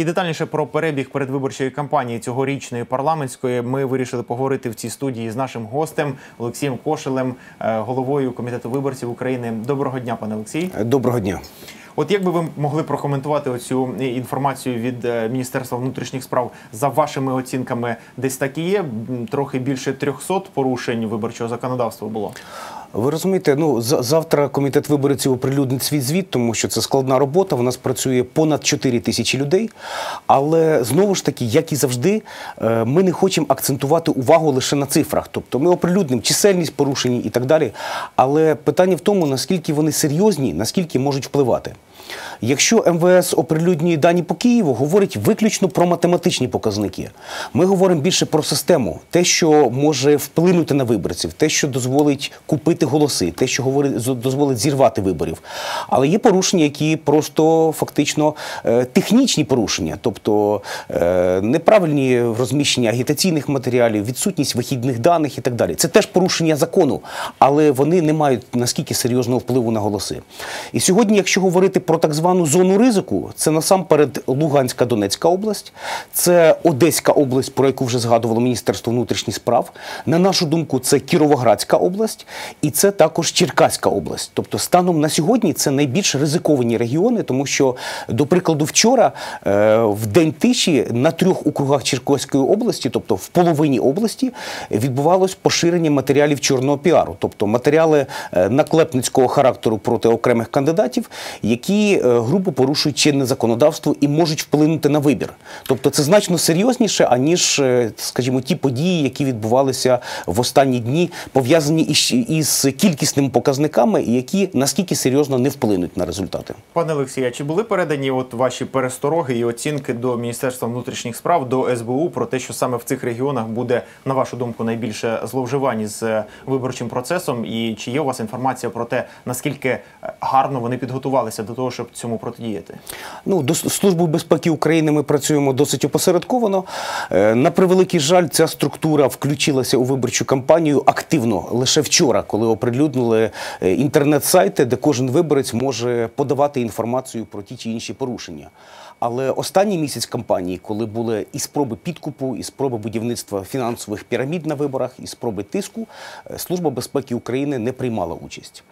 І детальніше про перебіг передвиборчої кампанії цьогорічної парламентської ми вирішили поговорити в цій студії з нашим гостем Олексієм Кошелем, е, головою комітету виборців України. Доброго дня, пане Олексій. Доброго дня. От як би ви могли прокоментувати оцю інформацію від е, Міністерства внутрішніх справ за вашими оцінками, десь так і є? Трохи більше 300 порушень виборчого законодавства було. Ви розумієте, ну за- завтра комітет виборців оприлюднить свій звіт, тому що це складна робота. В нас працює понад 4 тисячі людей. Але знову ж таки, як і завжди, е, ми не хочемо акцентувати увагу лише на цифрах. Тобто ми оприлюднимо чисельність порушень і так далі. Але питання в тому, наскільки вони серйозні, наскільки можуть впливати. Якщо МВС оприлюднює дані по Києву, говорить виключно про математичні показники. Ми говоримо більше про систему, те, що може вплинути на виборців, те, що дозволить купити голоси, те, що говорить, дозволить зірвати виборів. Але є порушення, які просто фактично е, технічні порушення, тобто е, неправильні розміщення агітаційних матеріалів, відсутність вихідних даних і так далі. Це теж порушення закону, але вони не мають наскільки серйозного впливу на голоси. І сьогодні, якщо говорити про так звану зону ризику, це насамперед Луганська Донецька область, це Одеська область, про яку вже згадувало Міністерство внутрішніх справ. На нашу думку, це Кіровоградська область і це також Черкаська область. Тобто, станом на сьогодні це найбільш ризиковані регіони, тому що, до прикладу, вчора е, в день тиші на трьох округах Черкаської області, тобто в половині області, відбувалось поширення матеріалів чорного піару, тобто матеріали е, наклепницького характеру проти окремих кандидатів, які е, грубо порушують чинне законодавство і можуть вплинути на вибір. Тобто це значно серйозніше, аніж, скажімо, ті події, які відбувалися в останні дні, пов'язані із, із кількісними показниками, які наскільки серйозно не вплинуть на результати. Пане Олексію, а чи були передані от ваші перестороги і оцінки до Міністерства внутрішніх справ до СБУ про те, що саме в цих регіонах буде, на вашу думку, найбільше зловживань з е, виборчим процесом? І чи є у вас інформація про те, наскільки е, гарно вони підготувалися до того, щоб цьому протидіяти? Ну, до Служби безпеки України ми працюємо досить опосередковано. Е, На превеликий жаль, ця структура включилася у виборчу кампанію активно лише вчора, коли оприлюднили е, інтернет-сайти, де кожен виборець може подавати інформацію про ті чи інші порушення. Але останній місяць кампанії, коли були і спроби підкупу, і спроби будівництва фінансових пірамід на виборах, і спроби тиску, е, Служба безпеки України не приймала участь.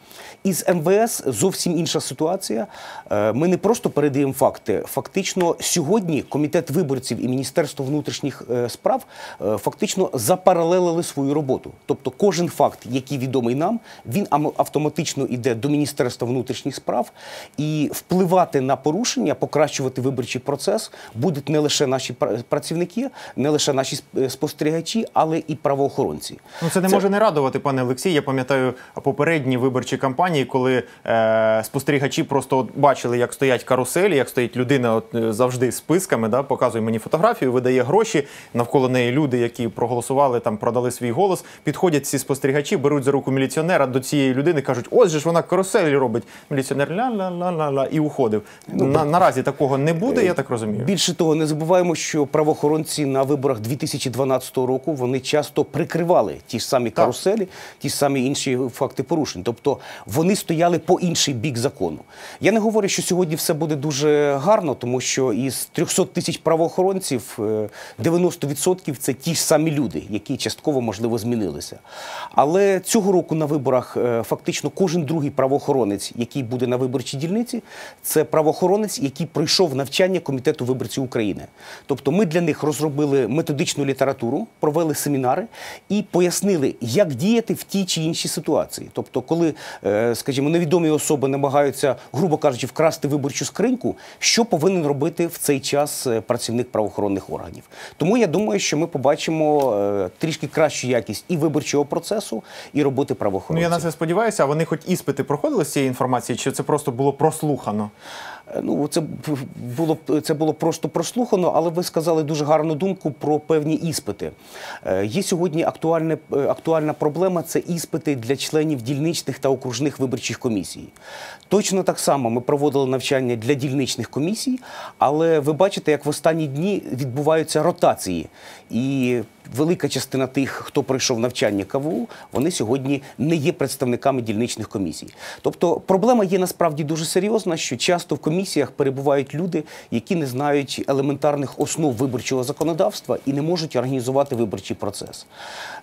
Із МВС зовсім інша ситуація. Е, Ми не просто передаємо факти. Фактично, сьогодні комітет виборців і Міністерство внутрішніх справ фактично запаралелили свою роботу. Тобто, кожен факт, який відомий нам, він ам- автоматично йде до Міністерства внутрішніх справ і впливати на порушення, покращувати виборчий процес будуть не лише наші працівники, не лише наші спостерігачі, але і правоохоронці. Ну це не може не радувати, пане Олексій. Я пам'ятаю попередні виборчі кампанії, коли е, спостерігачі просто от бачили, як стоять каруселі, як стоїть людина от, е, завжди з списками, да, показує мені фотографію, видає гроші. Навколо неї люди, які проголосували, там продали свій голос. Підходять ці спостерігачі, беруть за руку міліціонера до цієї людини, кажуть, ось же ж вона каруселі робить. Міліціонер ля-ля-ля-ля-ля і уходив. На, наразі такого не буде, я так розумію. Більше того, не забуваємо, що правоохоронці на виборах 2012 року вони часто прикривали ті ж самі каруселі, ті ж самі інші факти порушень. Тобто вони стояли по інший бік закону. Я не говорю, що сьогодні все буде дуже гарно, тому що із 300 тисяч правоохоронців е, 90% це ті ж самі люди, які частково можливо змінилися. Але цього року на виборах е, фактично кожен другий правоохоронець, який буде на виборчій дільниці, це правоохоронець, який пройшов навчання комітету виборців України. Тобто, ми для них розробили методичну літературу, провели семінари і пояснили, як діяти в тій чи іншій ситуації. Тобто, коли, е, скажімо, невідомі особи намагаються, грубо кажучи, вкрасти виборчу скриньку, що повинен робити в цей час е, працівник правоохоронних органів. Тому я думаю, що ми побачимо трішки кращу якість і виборчого процесу, і роботи Ну правоохоронців. я на це сподіваюся. А вони хоч іспити проходили з цієї інформації, чи це просто було прослухано? Е, Ну, це було це було просто прослухано, але ви сказали дуже гарну думку про певні іспити. Е, Є сьогодні актуальне, е, актуальна проблема це іспити для членів дільничних та окружних виборчих комісій. Точно так само ми проводили навчання для дільничних комісій, але ви бачите, як в останні дні відбуваються ротації. І велика частина тих, хто пройшов навчання КВУ, вони сьогодні не є представниками дільничних комісій. Тобто проблема є насправді дуже серйозна, що часто в комісії комісіях перебувають люди, які не знають елементарних основ виборчого законодавства і не можуть організувати виборчий процес.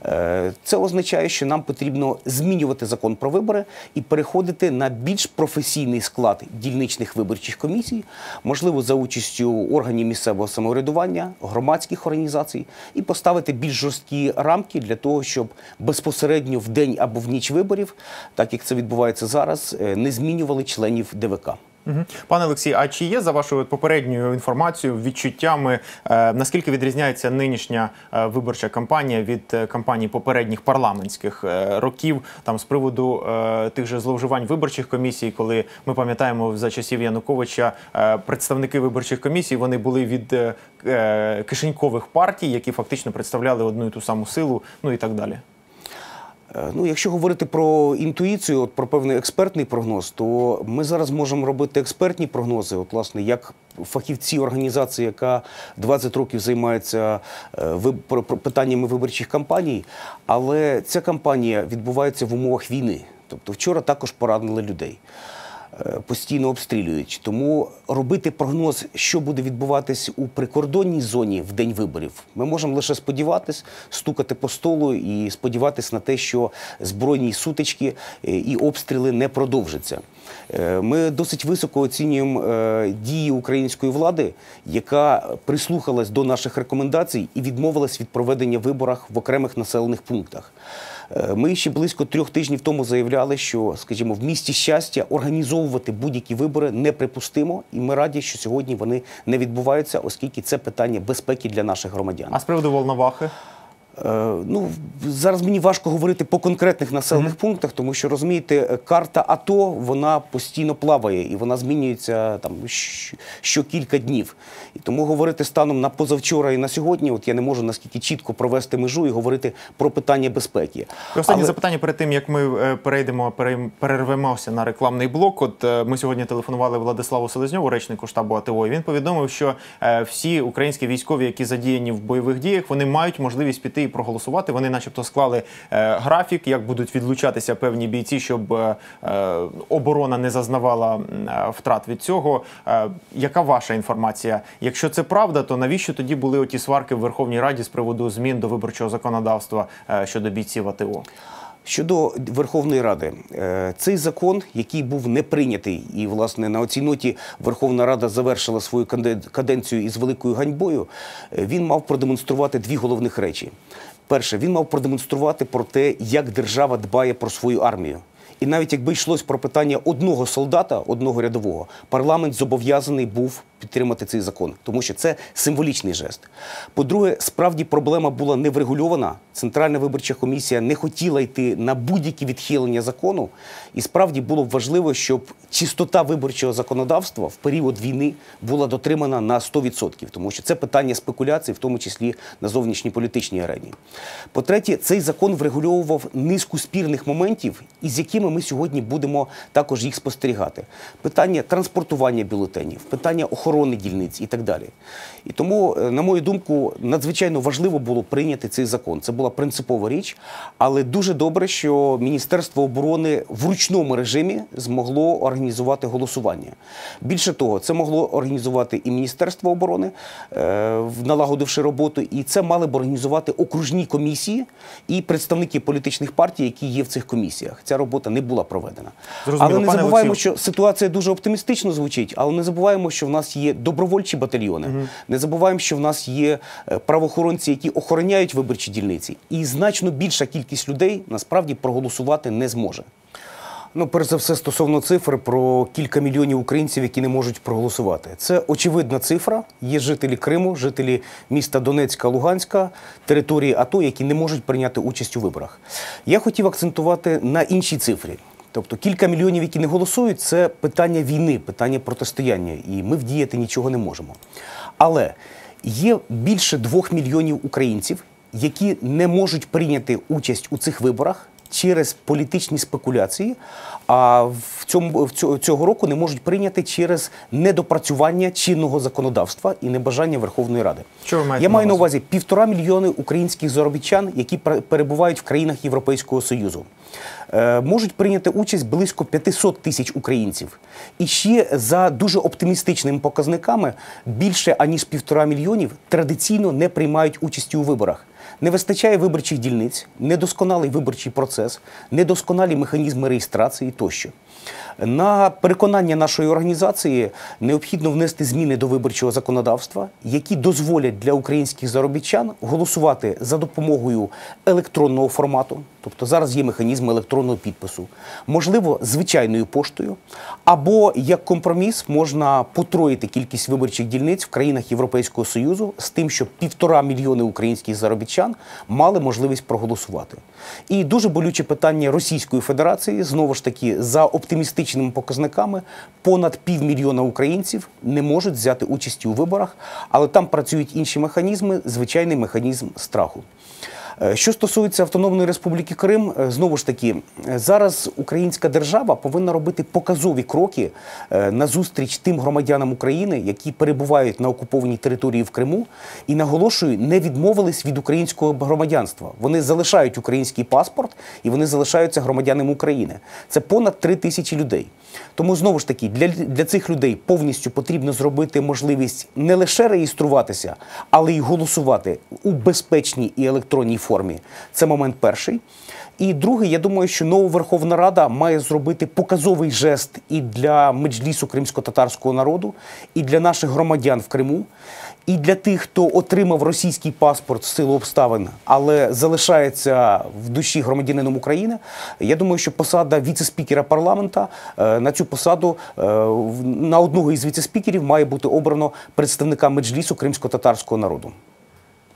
Е, Це означає, що нам потрібно змінювати закон про вибори і переходити на більш професійний склад дільничних виборчих комісій, можливо, за участю органів місцевого самоврядування, громадських організацій, і поставити більш жорсткі рамки для того, щоб безпосередньо в день або в ніч виборів, так як це відбувається зараз, е, не змінювали членів ДВК. Пане Олексій, а чи є за вашою попередньою інформацією, відчуттями, е, наскільки відрізняється нинішня е, виборча кампанія від е, кампаній попередніх парламентських е, років, там з приводу тих же зловживань виборчих комісій, коли ми пам'ятаємо за часів Януковича представники виборчих комісій вони були від кишенькових партій, які фактично представляли одну і ту саму силу, ну і так далі. Е, Ну, якщо говорити про інтуїцію, от про певний експертний прогноз, то ми зараз можемо робити експертні прогнози. От, власне, як фахівці організації, яка 20 років займається е, питаннями виборчих кампаній, але ця кампанія відбувається в умовах війни. Тобто вчора також поранили людей. Постійно обстрілюють, тому робити прогноз, що буде відбуватись у прикордонній зоні в день виборів, ми можемо лише сподіватись, стукати по столу і сподіватись на те, що збройні сутички е, і обстріли не продовжаться. Е, Ми досить високо оцінюємо е, дії української влади, яка прислухалась до наших рекомендацій і відмовилась від проведення виборів в окремих населених пунктах. Е, Ми ще близько трьох тижнів тому заявляли, що, скажімо, в місті щастя організовувати будь-які вибори неприпустимо, і ми раді, що сьогодні вони не відбуваються, оскільки це питання безпеки для наших громадян. А з приводу Волновахи? Е, Ну зараз мені важко говорити по конкретних населених пунктах, тому що розумієте, е, карта АТО вона постійно плаває і вона змінюється там що кілька днів. І тому говорити станом на позавчора і на сьогодні, от я не можу наскільки чітко провести межу і говорити про питання безпеки. Останнє Але- запитання перед тим, як ми е, перейдемо, перервемося на рекламний блок. От ми сьогодні телефонували Владиславу Селезньову, речнику штабу АТО. і Він повідомив, що всі українські військові, які задіяні в бойових діях, вони мають можливість піти і проголосувати. Вони, начебто, склали е, графік, як будуть відлучатися певні бійці, щоб е, е, оборона не зазнавала втрат від цього. Яка ваша інформація? Якщо це правда, то навіщо тоді були оті сварки в Верховній Раді з приводу змін до виборчого законодавства щодо бійців АТО? Щодо Верховної Ради, е, цей закон, який був не прийнятий, і власне на оцій ноті Верховна Рада завершила свою каденцію із великою ганьбою, е, він мав продемонструвати дві головних речі. Перше, він мав продемонструвати про те, як держава дбає про свою армію. І навіть якби йшлось про питання одного солдата, одного рядового, парламент зобов'язаний був підтримати цей закон, тому що це символічний жест. По-друге, справді проблема була не врегульована. Центральна виборча комісія не хотіла йти на будь-які відхилення закону, і справді було б важливо, щоб чистота виборчого законодавства в період війни була дотримана на 100%, тому що це питання спекуляцій, в тому числі на зовнішній політичній арені. По-третє, цей закон врегульовував низку спірних моментів, із якими ми сьогодні будемо також їх спостерігати. Питання транспортування бюлетенів, питання охорони дільниць і так далі. І тому, е, на мою думку, надзвичайно важливо було прийняти цей закон. Це була принципова річ, але дуже добре, що Міністерство оборони в ручному режимі змогло організувати голосування. Більше того, це могло організувати і Міністерство оборони, е, налагодивши роботу, і це мали б організувати окружні комісії і представники політичних партій, які є в цих комісіях. Ця робота не була проведена. Зрозуміло. Але не Пане забуваємо, Олексій. що ситуація дуже оптимістично звучить, але не забуваємо, що в нас є добровольчі батальйони. Не забуваємо, що в нас є е, правоохоронці, які охороняють виборчі дільниці, і значно більша кількість людей насправді проголосувати не зможе. Ну, перш за все, стосовно цифр про кілька мільйонів українців, які не можуть проголосувати. Це очевидна цифра. Є жителі Криму, жителі міста Донецька, Луганська, території АТО, які не можуть прийняти участь у виборах. Я хотів акцентувати на іншій цифрі. Тобто кілька мільйонів, які не голосують, це питання війни, питання протистояння, і ми вдіяти нічого не можемо. Але є більше двох мільйонів українців, які не можуть прийняти участь у цих виборах через політичні спекуляції, а в цьому в цього, цього року не можуть прийняти через недопрацювання чинного законодавства і небажання Верховної Ради. Що ви маєте Я маю на увазі? півтора мільйони українських заробітчан, які пер- перебувають в країнах Європейського Союзу. Е, Можуть прийняти участь близько 500 тисяч українців. І ще за дуже оптимістичними показниками більше аніж півтора мільйонів традиційно не приймають участі у виборах. Не вистачає виборчих дільниць, недосконалий виборчий процес, недосконалі механізми реєстрації тощо. На переконання нашої організації необхідно внести зміни до виборчого законодавства, які дозволять для українських заробітчан голосувати за допомогою електронного формату. Тобто зараз є механізм електронного підпису, можливо, звичайною поштою, або як компроміс можна потроїти кількість виборчих дільниць в країнах Європейського Союзу з тим, щоб півтора мільйони українських заробітчан мали можливість проголосувати. І дуже болюче питання Російської Федерації знову ж таки за оптимістичними показниками понад півмільйона українців не можуть взяти участь у виборах, але там працюють інші механізми, звичайний механізм страху. Е, Що стосується Автономної Республіки Крим, е, знову ж таки, е, зараз українська держава повинна робити показові кроки назустріч тим громадянам України, які перебувають на окупованій території в Криму, і наголошую, не відмовились від українського громадянства. Вони залишають український паспорт і вони залишаються громадянами України. Це понад три тисячі людей. Тому знову ж таки для, для цих людей повністю потрібно зробити можливість не лише реєструватися, але й голосувати у безпечній і електронній формі. Це момент перший. І другий, я думаю, що нова Верховна Рада має зробити показовий жест і для меджлісу кримсько-татарського народу, і для наших громадян в Криму, і для тих, хто отримав російський паспорт з силу обставин, але залишається в душі громадянином України. Я думаю, що посада віце-спікера парламента е, на цю посаду е, на одного із віце-спікерів має бути обрано представника меджлісу кримсько-татарського народу.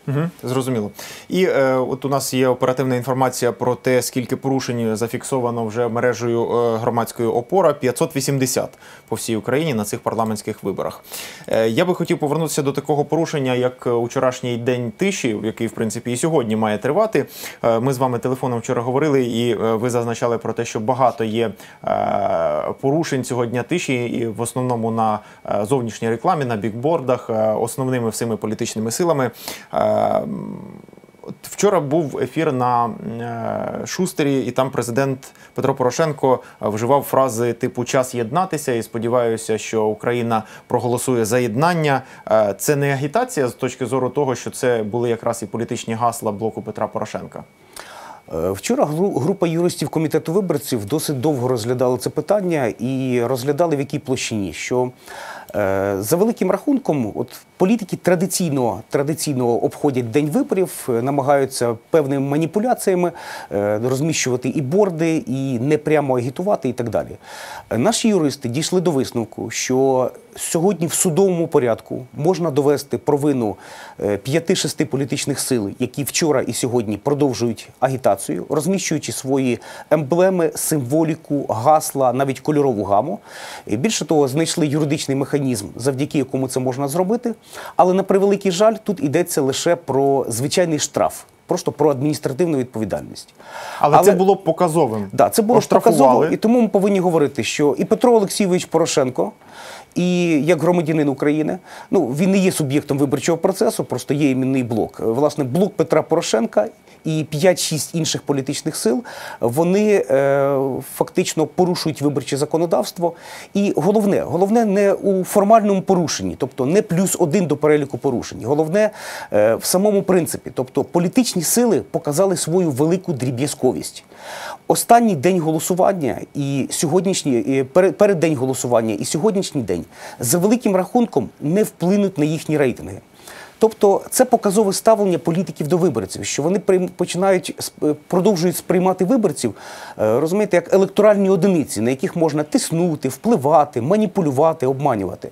Угу, зрозуміло. І е, от у нас є оперативна інформація про те, скільки порушень зафіксовано вже мережею е, громадської опора 580 по всій Україні на цих парламентських виборах. Е, я би хотів повернутися до такого порушення, як е, учорашній день тиші, який в принципі і сьогодні має тривати. Е, ми з вами телефоном вчора говорили, і е, ви зазначали про те, що багато є е, порушень цього дня тиші, і в основному на е, зовнішній рекламі, на бікбордах, е, основними всіми політичними силами. Е, От Вчора був ефір на е, Шустері, і там президент Петро Порошенко е, вживав фрази типу час єднатися. І сподіваюся, що Україна проголосує за єднання. Е, Це не агітація з точки зору того, що це були якраз і політичні гасла блоку Петра Порошенка. Вчора гру- група юристів комітету виборців досить довго розглядала це питання і розглядали в якій площині, що за великим рахунком, от політики традиційно, традиційно обходять день виборів, е, намагаються певними маніпуляціями е, розміщувати і борди, і не прямо агітувати, і так далі. Е, Наші юристи дійшли до висновку, що сьогодні в судовому порядку можна довести провину е, п'яти-шести політичних сил, які вчора і сьогодні продовжують агітацію, розміщуючи свої емблеми, символіку, гасла, навіть кольорову гаму. Більше того, знайшли юридичний механізм, завдяки якому це можна зробити. Але на превеликий жаль, тут йдеться лише про звичайний штраф, просто про адміністративну відповідальність. Але, це було б показовим. Да, це було показовим, показово, і тому ми повинні говорити, що і Петро Олексійович Порошенко, і як громадянин України, ну він не є суб'єктом виборчого процесу, просто є іменний блок. Власне, блок Петра Порошенка. І 5-6 інших політичних сил вони е, фактично порушують виборче законодавство. І головне, головне не у формальному порушенні, тобто не плюс один до переліку порушень. Головне е, в самому принципі, тобто політичні сили показали свою велику дріб'язковість. Останній день голосування і сьогоднішній і перед, перед день голосування і сьогоднішній день за великим рахунком не вплинуть на їхні рейтинги. Тобто це показове ставлення політиків до виборців, що вони при починають продовжують сприймати виборців, е, розумієте, як електоральні одиниці, на яких можна тиснути, впливати, маніпулювати, обманювати.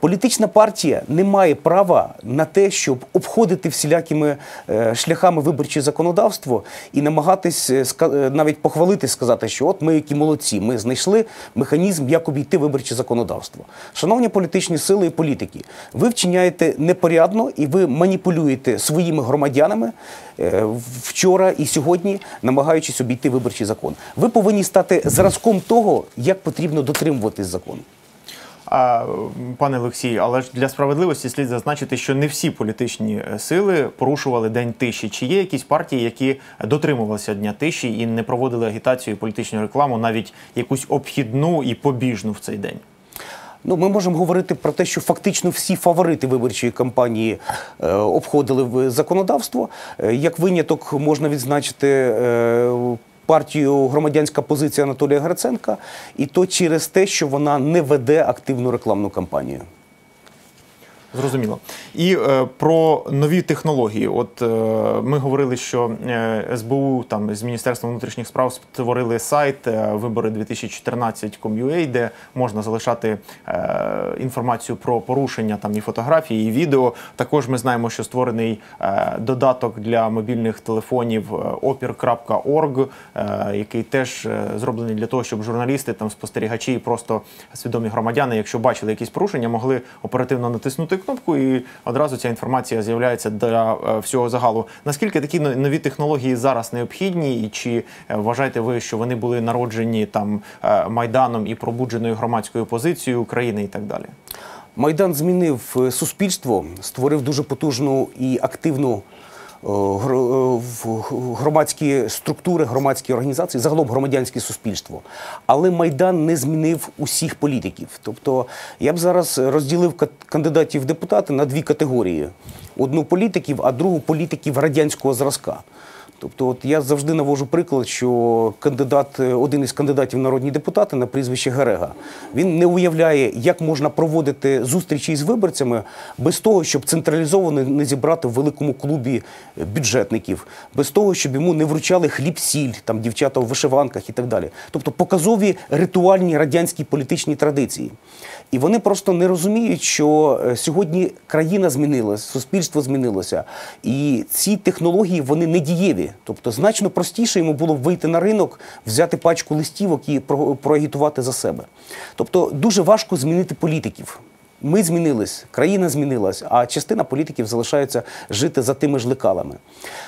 Політична партія не має права на те, щоб обходити всілякими е, шляхами виборче законодавство і намагатись е, е, навіть похвалити, сказати, що от ми які молодці, ми знайшли механізм, як обійти виборче законодавство. Шановні політичні сили і політики, ви вчиняєте непорядно і ви маніпулюєте своїми громадянами вчора і сьогодні, намагаючись обійти виборчий закон. Ви повинні стати зразком того, як потрібно дотримуватись закону. А, пане Олексій, але ж для справедливості слід зазначити, що не всі політичні е, сили порушували день тиші. Чи є якісь партії, які дотримувалися дня тиші і не проводили агітацію і політичну рекламу, навіть якусь обхідну і побіжну в цей день? Ну, ми можемо говорити про те, що фактично всі фаворити виборчої кампанії е, обходили в законодавство. Е, як виняток можна відзначити. Е, Партію громадянська позиція Анатолія Гриценка, і то через те, що вона не веде активну рекламну кампанію. Зрозуміло. І е, про нові технології. От е, ми говорили, що е, СБУ там з Міністерством внутрішніх справ створили сайт е, вибори 2014.com.ua, де можна залишати е, інформацію про порушення там і фотографії, і відео. Також ми знаємо, що створений е, додаток для мобільних телефонів opir.org, який теж зроблений для того, щоб журналісти, там спостерігачі і просто свідомі громадяни, якщо бачили якісь порушення, могли оперативно натиснути кнопку, і одразу ця інформація з'являється для е, всього загалу. Наскільки такі но- нові технології зараз необхідні, і чи е, вважаєте ви, що вони були народжені там е, майданом і пробудженою громадською позицією України і так далі? Майдан змінив суспільство, створив дуже потужну і активну громадські структури, громадські організації, загалом громадянське суспільство. Але Майдан не змінив усіх політиків. Тобто я б зараз розділив кандидатів в депутати на дві категорії: одну політиків, а другу політиків радянського зразка. Тобто, от я завжди навожу приклад, що кандидат, е, один із кандидатів народні депутати на прізвище Герега, він не уявляє, як можна проводити зустрічі з виборцями без того, щоб централізовано не зібрати в великому клубі бюджетників, без того, щоб йому не вручали хліб-сіль, там дівчата в вишиванках і так далі. Тобто показові ритуальні радянські політичні традиції. І вони просто не розуміють, що е, сьогодні країна змінилася, суспільство змінилося, і ці технології вони не дієві. Тобто, значно простіше йому було вийти на ринок, взяти пачку листівок і проагітувати за себе. Тобто, дуже важко змінити політиків. Ми змінились, країна змінилась, а частина політиків залишається жити за тими ж лекалами.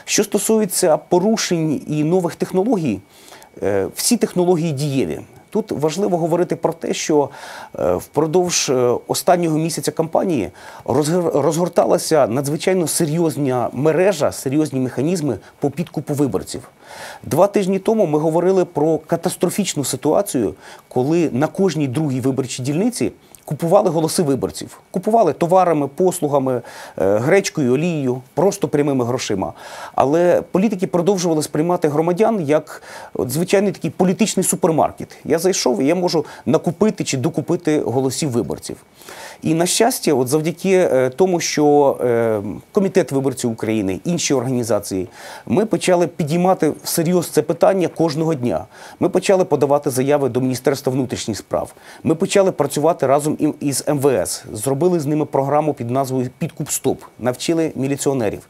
Що стосується порушень і нових технологій, е, всі технології дієві. Тут важливо говорити про те, що е, впродовж е, останнього місяця кампанії розгор- розгорталася надзвичайно серйозна мережа, серйозні механізми по підкупу виборців. Два тижні тому ми говорили про катастрофічну ситуацію, коли на кожній другій виборчій дільниці купували голоси виборців, купували товарами, послугами, е, гречкою, олією, просто прямими грошима. Але політики продовжували сприймати громадян як от, звичайний такий політичний супермаркет. Я зайшов і я можу накупити чи докупити голосів виборців. І на щастя, от завдяки е, тому, що е, комітет виборців України, інші організації, ми почали підіймати всерйоз це питання кожного дня. Ми почали подавати заяви до Міністерства внутрішніх справ. Ми почали працювати разом із МВС, зробили з ними програму під назвою Підкуп Стоп, навчили міліціонерів.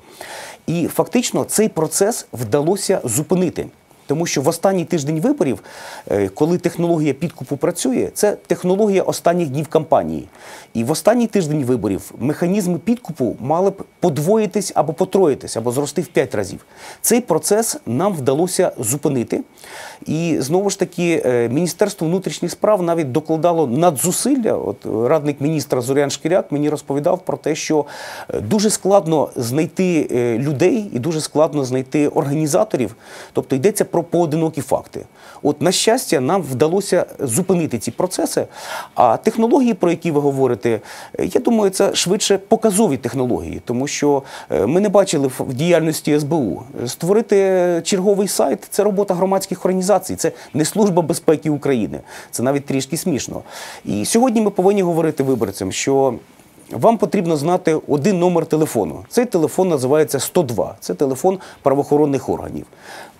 І фактично цей процес вдалося зупинити. Тому що в останній тиждень виборів, е, коли технологія підкупу працює, це технологія останніх днів кампанії. І в останній тиждень виборів механізми підкупу мали б подвоїтись або потроїтись, або зрости в п'ять разів. Цей процес нам вдалося зупинити. І знову ж таки, е, Міністерство внутрішніх справ навіть докладало надзусилля. От е, радник міністра Зорян Шкіряк мені розповідав про те, що е, дуже складно знайти людей і дуже складно знайти організаторів. Тобто йдеться про поодинокі факти. От, на щастя, нам вдалося зупинити ці процеси. А технології, про які ви говорите, е, я думаю, це швидше показові технології, тому що е, ми не бачили в в діяльності СБУ. Створити черговий сайт це робота громадських організацій, це не служба безпеки України. Це навіть трішки смішно. І сьогодні ми повинні говорити виборцям, що вам потрібно знати один номер телефону. Цей телефон називається 102. Це телефон правоохоронних органів.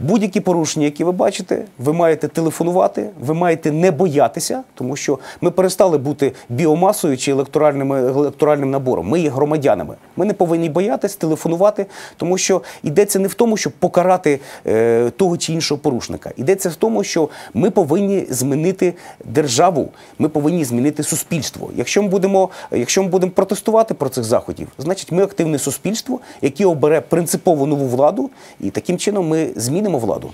Будь-які порушення, які ви бачите, ви маєте телефонувати, ви маєте не боятися, тому що ми перестали бути біомасою чи електоральним, електоральним набором. Ми є громадянами. Ми не повинні боятись телефонувати, тому що йдеться не в тому, щоб покарати е, того чи іншого порушника. Йдеться в тому, що ми повинні змінити державу, ми повинні змінити суспільство. Якщо ми будемо, якщо ми будемо протестувати про цих заходів, значить ми активне суспільство, яке обере принципово нову владу, і таким чином ми змінимо владу.